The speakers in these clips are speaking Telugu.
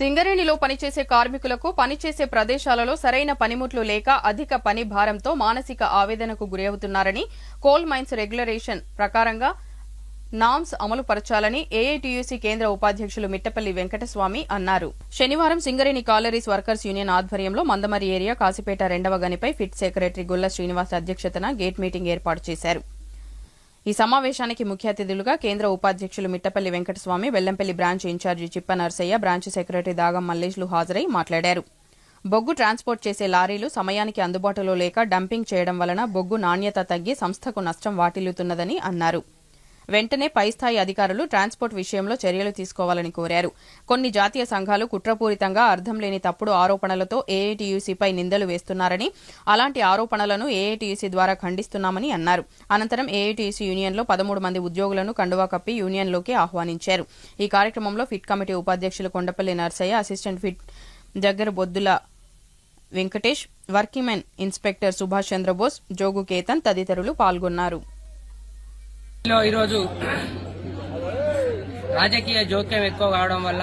సింగరేణిలో పనిచేసే కార్మికులకు పనిచేసే ప్రదేశాలలో సరైన పనిముట్లు లేక అధిక పని భారంతో మానసిక ఆవేదనకు గురవుతున్నారని కోల్ మైన్స్ రెగ్యులరేషన్ ప్రకారంగా నామ్స్ అమలు పరచాలని ఏఐటీయూసీ కేంద్ర ఉపాధ్యక్షులు మిట్టపల్లి వెంకటస్వామి అన్నారు. శనివారం సింగరేణి కాలరీస్ వర్కర్స్ యూనియన్ ఆధ్వర్యంలో మందమరి ఏరియా కాసిపేట రెండవ గనిపై ఫిట్ సెక్రటరీ గుల్ల శ్రీనివాస్ అధ్యక్షతన గేట్ మీటింగ్ ఏర్పాటు చేశారు. ఈ సమావేశానికి ముఖ్య అతిథులుగా కేంద్ర ఉపాధ్యక్షులు Mittapalli Venkataswamy Vellampalli branch incharge Chippa Narsaiah branch secretary Dagam మల్లేష్లు హాజరై మాట్లాడారు. బొగ్గు ట్రాన్స్పోర్ట్ చేసే లారీలు సమయానికి అందుబాటులో లేక డంపింగ్ చేయడం వలన బొగ్గు నాణ్యత తగ్గి సంస్థకు నష్టం వాటిల్లుతున్నదని అన్నారు. వెంటనే పై స్థాయి అధికారులు ట్రాన్స్పోర్ట్ విషయంలో చర్యలు తీసుకోవాలని కోరారు. కొన్ని జాతీయ సంఘాలు కుట్రపూరితంగా అర్థం లేని తప్పుడు ఆరోపణలతో ఏఐటీయూసీపై నిందలు వేస్తున్నారని అలాంటి ఆరోపణలను ఏఐటీయూసీ ద్వారా ఖండిస్తున్నామని అన్నారు. అనంతరం ఏఐటీయూసీ యూనియన్లో పదమూడు మంది ఉద్యోగులను కండువా కప్పి యూనియన్లోకి ఆహ్వానించారు. ఈ కార్యక్రమంలో ఫిట్ కమిటీ ఉపాధ్యక్షులు కొండపల్లి నర్సయ్య అసిస్టెంట్ ఫిట్ దగ్గర బొద్దుల వెంకటేష్ వర్కిమెన్ ఇన్స్పెక్టర్ సుభాష్ చంద్రబోస్ జోగు కేతన్ తదితరులు పాల్గొన్నారు. ఈరోజు రాజకీయ జోక్యం ఎక్కువ కావడం వల్ల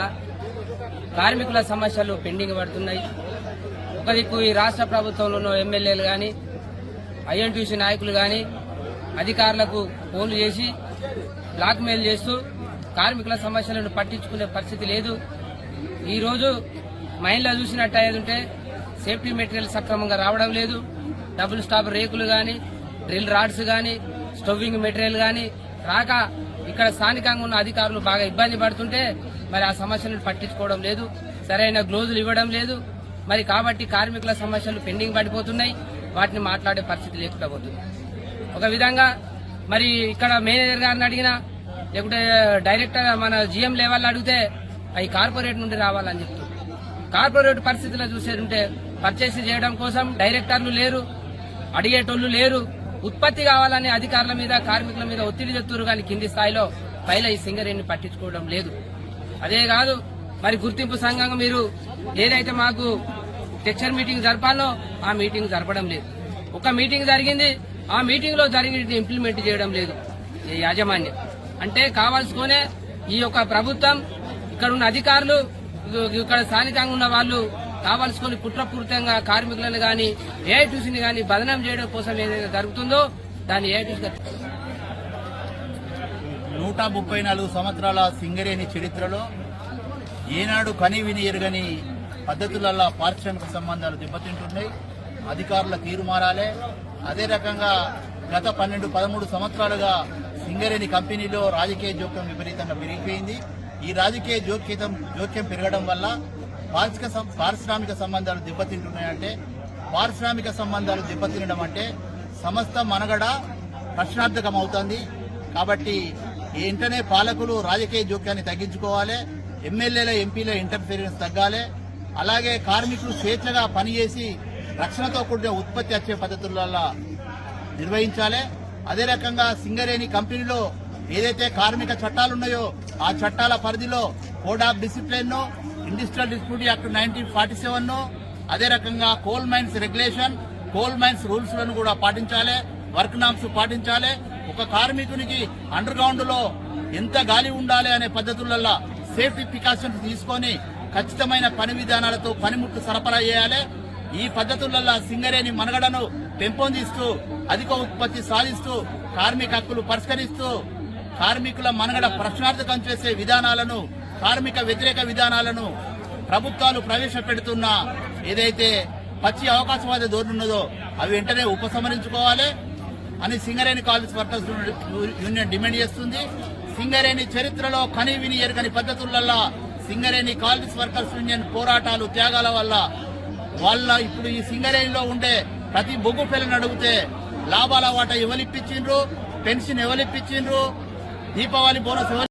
కార్మికుల సమస్యలు పెండింగ్ పడుతున్నాయి. ఒక దిక్కు ఈ రాష్ట్ర ప్రభుత్వంలో ఉన్న ఎమ్మెల్యేలు కానీ ఐఎన్టీసీ నాయకులు కానీ అధికారులకు ఫోన్లు చేసి బ్లాక్మెయిల్ చేస్తూ కార్మికుల సమస్యలను పట్టించుకునే పరిస్థితి లేదు. ఈరోజు మైన్లో చూసినట్టు ఉంటే సేఫ్టీ మెటీరియల్ సక్రమంగా రావడం లేదు. డబుల్ స్టాప్ రేకులు కానీ డ్రిల్ రాడ్స్ కానీ స్టవ్వింగ్ మెటీరియల్ కానీ రాక ఇక్కడ స్థానికంగా ఉన్న అధికారులు బాగా ఇబ్బంది పడుతుంటే మరి ఆ సమస్యలను పట్టించుకోవడం లేదు. సరైన గ్లోజులు ఇవ్వడం లేదు. మరి కాబట్టి కార్మికుల సమస్యలు పెండింగ్ పడిపోతున్నాయి. వాటిని మాట్లాడే పరిస్థితి లేకుండా పోతుంది. ఒక విధంగా మరి ఇక్కడ మేనేజర్ గారిని అడిగినా లేకుంటే డైరెక్టర్ మన జిఎం లెవెల్ అడిగితే అవి కార్పొరేట్ నుండి రావాలని చెప్తున్నారు కార్పొరేట్ పరిస్థితుల్లో ఉంటే పర్చేస్ చేయడం కోసం డైరెక్టర్లు లేరు అడిగేటోళ్ళు లేరు ఉత్పత్తి కావాలని అధికారుల మీద కార్మికుల మీద ఒత్తిడి తెస్తున్నారు కానీ కింది స్థాయిలో పైల ఈ సింగరేణిని పట్టించుకోవడం లేదు. అదే కాదు మరి గుర్తింపు సంఘంగా మీరు ఏదైతే మాకు టెక్చర్ మీటింగ్ జరపాలో ఆ మీటింగ్ జరపడం లేదు. ఒక మీటింగ్ జరిగింది ఆ మీటింగ్లో జరిగినది ఇంప్లిమెంట్ చేయడం లేదు ఈ యాజమాన్యం. అంటే కావాల్సుకునే ఈ యొక్క ప్రభుత్వం ఇక్కడ ఉన్న అధికారులు ఇక్కడ స్థానికంగా ఉన్న వాళ్ళు కావాల్సుకొని కుట్రపూరితంగా కార్మికులను గాని ఏఐటీసీని గాని బదనం చేయడం కోసం ఏదైతే జరుగుతుందో దాన్ని ఏఐటీసీ నూట ముప్పై నాలుగు సంవత్సరాల సింగరేణి చరిత్రలో ఏనాడు కని విని ఎరుగని పద్ధతులలో పారిశ్రామిక సంబంధాలు దెబ్బతింటున్నాయి. అధికారుల తీరు మారాలే. అదే రకంగా గత పన్నెండు పదమూడు సంవత్సరాలుగా సింగరేణి కంపెనీలో రాజకీయ జోక్యం విపరీతంగా పెరిగిపోయింది. ఈ రాజకీయ జోక్యం జోక్యం పెరగడం వల్ల పారిశ్రామిక పారిశ్రామిక సంబంధాలు దెబ్బతింటున్నాయంటే పారిశ్రామిక సంబంధాలు దెబ్బతినడం అంటే సమస్త మనగడ ప్రశ్నార్థకం అవుతుంది కాబట్టి వెంటనే పాలకులు రాజకీయ జోక్యాన్ని తగ్గించుకోవాలి. ఎమ్మెల్యేల ఎంపీల ఇంటర్ఫీరెన్స్ తగ్గాలి. అలాగే కార్మికులు స్వేచ్ఛగా పనిచేసి రక్షణతో కూడిన ఉత్పత్తి వచ్చే పద్ధతులలో నిర్వహించాలి. అదే రకంగా సింగరేణి కంపెనీలో ఏదైతే కార్మిక చట్టాలు ఉన్నాయో ఆ చట్టాల పరిధిలో code of డిసిప్లిన్ను industrial dispute act nineteen forty సెవెన్ను అదే రకంగా coal mines regulation coal mines రూల్స్లను కూడా పాటించాలి వర్క్ నామ్స్ పాటించాలి. ఒక కార్మికునికి అండర్ గ్రౌండ్లో ఎంత గాలి ఉండాలి అనే పద్ధతులలో సేఫ్టీ ప్రికాషన్స్ తీసుకొని ఖచ్చితమైన పని విధానాలతో పనిముట్లు సరఫరా చేయాలి. ఈ పద్ధతులలో సింగరేణి మనగడను పెంపొందిస్తూ అధిక ఉత్పత్తి సాధిస్తూ కార్మిక హక్కులు పరిష్కరిస్తూ కార్మికుల మనగడ ప్రశ్నార్థకం చేసే విధానాలను కార్మిక వ్యతిరేక విధానాలను ప్రభుత్వాలు ప్రవేశపెడుతున్న ఏదైతే పచ్చి అవకాశవాద ధోరణి ఉన్నదో అవి వెంటనే ఉపసంహరించుకోవాలి అని Singareni collieries workers union demand చేస్తుంది. సింగరేణి చరిత్రలో కని విని ఎరగని పద్ధతులలో సింగరేణి కాలేజ్ వర్కర్స్ యూనియన్ పోరాటాలు త్యాగాల వల్ల వాళ్ళ ఇప్పుడు ఈ సింగరేణిలో ఉండే ప్రతి బొగ్గు పిల్లని అడిగితే లాభాల వాటా ఎవరిప్పించిండ్రు? పెన్షన్ ఎవరిప్పించిండ్రు? దీపావళి బోనస్ ఎవరు